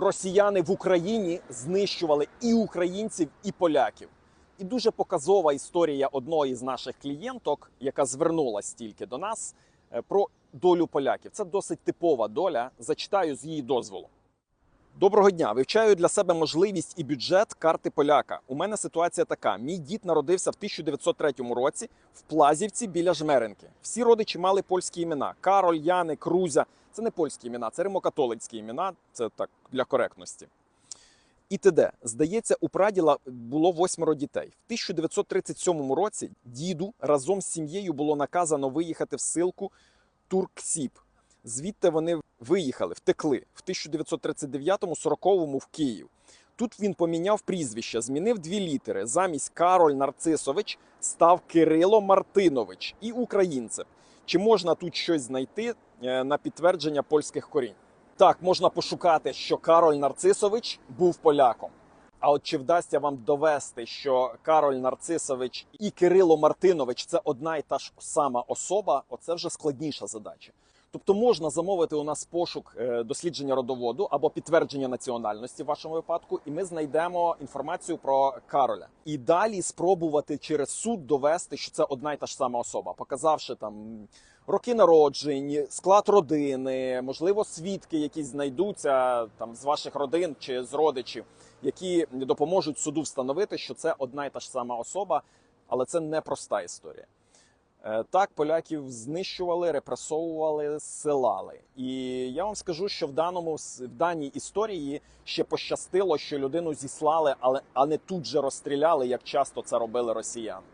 Росіяни в Україні знищували і українців, і поляків. І дуже показова історія одної з наших клієнток, яка звернулась тільки до нас, е, про долю поляків. Це досить типова доля. Зачитаю з її дозволу. Доброго дня. Вивчаю для себе можливість і бюджет карти поляка. У мене ситуація така: мій дід народився в 1903 році в Плазівці біля Жмеренки. Всі родичі мали польські імена: Кароль, Яник, Крузя. Це не польські імена, це римокатолицькі імена. Це так для коректності. І т.д. Здається, у праділа було восьмеро дітей. В 1937 році діду разом з сім'єю було наказано виїхати в силку Турксіб. Звідти вони виїхали, втекли в 1939-му, 40-му в Київ. Тут він поміняв прізвище, змінив дві літери. Замість Кароль Нарцисович став Кирило Мартинович і українцем. Чи можна тут щось знайти е, на підтвердження польських корінь? Так, можна пошукати, що Кароль Нарцисович був поляком. А от чи вдасться вам довести, що Кароль Нарцисович і Кирило Мартинович це одна і та ж сама особа? Оце вже складніша задача. Тобто можна замовити у нас пошук е, дослідження родоводу або підтвердження національності в вашому випадку, і ми знайдемо інформацію про Кароля. І далі спробувати через суд довести, що це одна й та ж сама особа, показавши там роки народжень, склад родини, можливо, свідки, якісь знайдуться там з ваших родин чи з родичів, які допоможуть суду встановити, що це одна й та ж сама особа, але це не проста історія. Е, Так, поляків знищували, репресовували, силали. І я вам скажу, що в даному в даній історії ще пощастило, що людину зіслали, але а не тут же розстріляли, як часто це робили росіяни.